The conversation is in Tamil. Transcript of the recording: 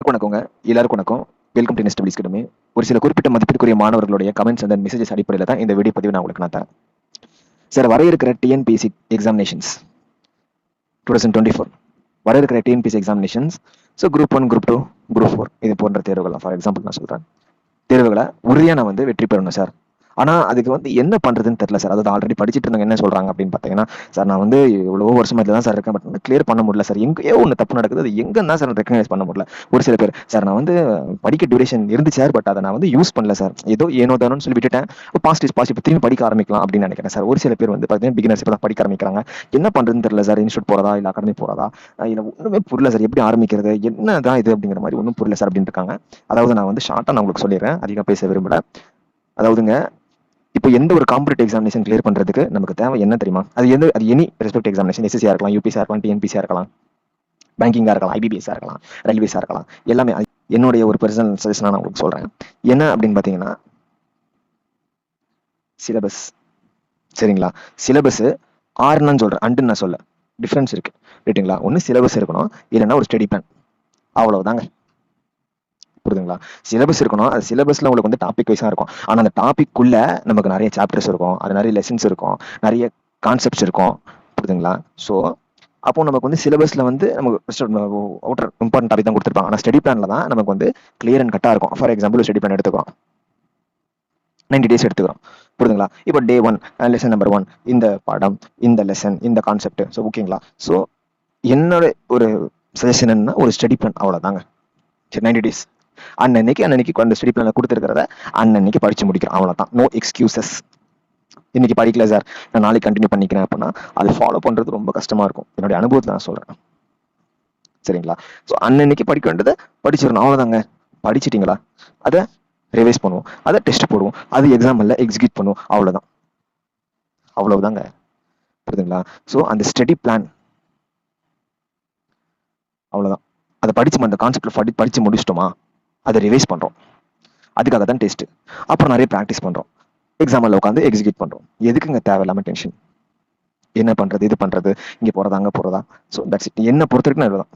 வணக்கங்க. எல்லாருக்கும் வணக்கம். வெல்கம் டு நெஸ்ட் அகாடமி ஒரு சில குறிப்பிட்ட மதிப்பிற்குரிய மாணவர்களுடைய கமெண்ட்ஸ் அண்ட் மெசேஜஸ் அடிப்படையில் தான் இந்த வீடியோ பதிவு நான் உங்களுக்கு நான் தரேன். சார் வர இருக்கிற TNPSC examinations two thousand twenty four வர இருக்கிற TNPSC examinations so group one group two group four இது போன்ற தேர்வுகள் ஃபார் எக்ஸாம்பிள் நான் சொல்கிறேன் தேர்வுகளை உறுதியாக நான் வந்து வெற்றி பெறணும் சார் ஆனால் அதுக்கு வந்து என்ன பண்ணுறதுன்னு தெரியல சார். அதாவது ஆல்ரெடி படிச்சுட்டு இருந்தவங்க என்ன சொல்கிறாங்க அப்படின்னு பார்த்தீங்கன்னா சார் நான் வந்து இவ்வளோ வருஷமா இதில் தான் சார் இருக்கேன் பட் கிளியர் பண்ண முடியல சார். எங்கேயோ ஒன்று தப்பு நடக்குது அது எங்கே தான் சார் ரெக்கனைஸ் பண்ண முடியல. ஒரு சில பேர் சார் நான் வந்து படிக்க டியூரேஷன் இருந்துச்சு சார் பட் அதை நான் வந்து யூஸ் பண்ணல சார். ஏதோ ஏனோ தானோன்னு சொல்லி விட்டுட்டேன். பாஸ்ட் இஸ் பாசிட்டிவ் திரும்பி படிக்க ஆரம்பிக்கலாம் அப்படின்னு நினைக்கிறேன் சார். ஒரு சில பேர் வந்து பார்த்தீங்கன்னா பிகினர்ஸ் இப்போ தான் படிக்க ஆரம்பிக்கிறாங்க. என்ன பண்ணுறதுன்னு தெரியல சார்? இன்ஸ்டியூட் போகிறதா இல்லை அகாடமி போகிறதா இல்லை ஒன்றுமே புரியல சார். எப்படி ஆரம்பிக்கிறது? என்ன தான் இது அப்படிங்கிற மாதிரி ஒன்றும் புரியல சார் அப்படின்னு இருக்காங்க. அதாவது நான் வந்து ஷார்ட்டாக நான் உங்களுக்கு சொல்லிடுறேன். அதிகம் பேச விரும்பல. அதாவதுங்க இப்போ எந்த ஒரு காம்படிட்டிவ் எக்ஸாமினேஷன் கிளியர் பண்ணுறதுக்கு நமக்கு தேவை என்ன தெரியுமா? அது எந்த அது எனி ரெஸ்பெக்ட் எக்ஸாமினேஷன் எஸ்எஸ்சியாக இருக்கலாம் யூபிசியா இருக்கலாம் டிஎன்பிசியாக இருக்கலாம் பேங்கிங்காக இருக்கலாம் ஐபிபிஎஸ்ஸாக இருக்கலாம் ரயில்வேஸாக இருக்கலாம் எல்லாமே என்னுடைய ஒரு பர்சனல் சஜஷனாக நான் உங்களுக்கு சொல்கிறேன் என்ன அப்படின்னு பார்த்தீங்கன்னா சிலபஸ் சரிங்களா? சிலபஸ் ஆறுன்னு சொல்கிறேன் அண்டுன்னு நான் சொல்ல டிஃப்ரென்ஸ் இருக்குது ரைட்டுங்களா ஒன்று சிலபஸ் இருக்கணும் இல்லைன்னா ஒரு ஸ்டடி பிளான் அவ்வளவுதாங்க. புரியுதுங்களா? சிலபஸ் இருக்கணும். அது சிலபஸ்ல உங்களுக்கு வந்து டாபிக் வைஸாக இருக்கும். ஆனால் அந்த டாபிக்குள்ள நமக்கு நிறைய சாப்டர்ஸ் இருக்கும். அது நிறைய லெசன்ஸ் இருக்கும். நிறைய கான்செப்ட்ஸ் இருக்கும். புரியுதுங்களா? ஸோ அப்போ நமக்கு வந்து சிலபஸ்ல வந்து நமக்கு அவுட்டர் இம்பார்ட்டன்ட் டாபிக் தான் கொடுத்துருப்பாங்க. ஆனால் ஸ்டடி பிளான்ல தான் நமக்கு வந்து கிளியர் அண்ட் கட்டாக இருக்கும். ஃபார் எக்ஸாம்பிள் ஸ்டடி பிளான் எடுத்துக்கிறோம் நைன்டி டேஸ் எடுத்துக்கிறோம். புரியுதுங்களா? இப்போ day one lesson number one இந்த பாடம் இந்த லெசன் இந்த கான்செப்ட் ஸோ ஓகேங்களா? ஸோ என்னோட ஒரு சஜஷன் என்ன ஒரு ஸ்டடி பிளான் அவ்வளோதாங்க சரி நைன்டி டேஸ் அன்னன்னைக்கு அன்னன்னைக்கு அந்த ஸ்டடி பிளான கொடுத்துருக்கிறத அன்னன்னைக்கு படிச்சு முடிக்கிறோம். அவ்வளோதான் நோ எக்ஸ்கியூசஸ் இன்னைக்கு படிக்கல சார் நான் நாளைக்கு கண்டினியூ பண்ணிக்கிறேன் அப்படின்னா அது ஃபாலோ பண்ணுறது ரொம்ப கஷ்டமா இருக்கும். என்னுடைய அனுபவத்தை நான் சொல்றேன். சரிங்களா? ஸோ அன்னன்னைக்கு படிக்க வேண்டியதை படிச்சிடணும். அவ்வளோதாங்க படிச்சிட்டிங்களா? அதை ரிவைஸ் பண்ணுவோம். அதை டெஸ்ட் போடுவோம். அது எக்ஸாம் இல்லை எக்ஸிக்யூட் பண்ணுவோம். அவ்வளோதான் அவ்வளவுதாங்க. புரியுதுங்களா? ஸோ அந்த ஸ்டடி பிளான் அவ்வளோதான் அதை படிச்சு அந்த கான்செப்ட்ல படி படிச்சு முடிச்சிட்டோமா? அதை ரிவைஸ் பண்றோம். அதுக்காக தான் டெஸ்ட் அப்புறம் நிறைய ப்ராக்டிஸ் பண்றோம். எக்ஸாமில் உட்காந்து எக்ஸிக்யூட் பண்றோம். எதுக்குங்க தேவையில்லாம டென்ஷன் என்ன பண்றது இது பண்றது? இங்க போறதா அங்க போறதா? ஸோ தட்ஸ் இட் என்ன பொறுத்த வரைக்கும் இதுதான்.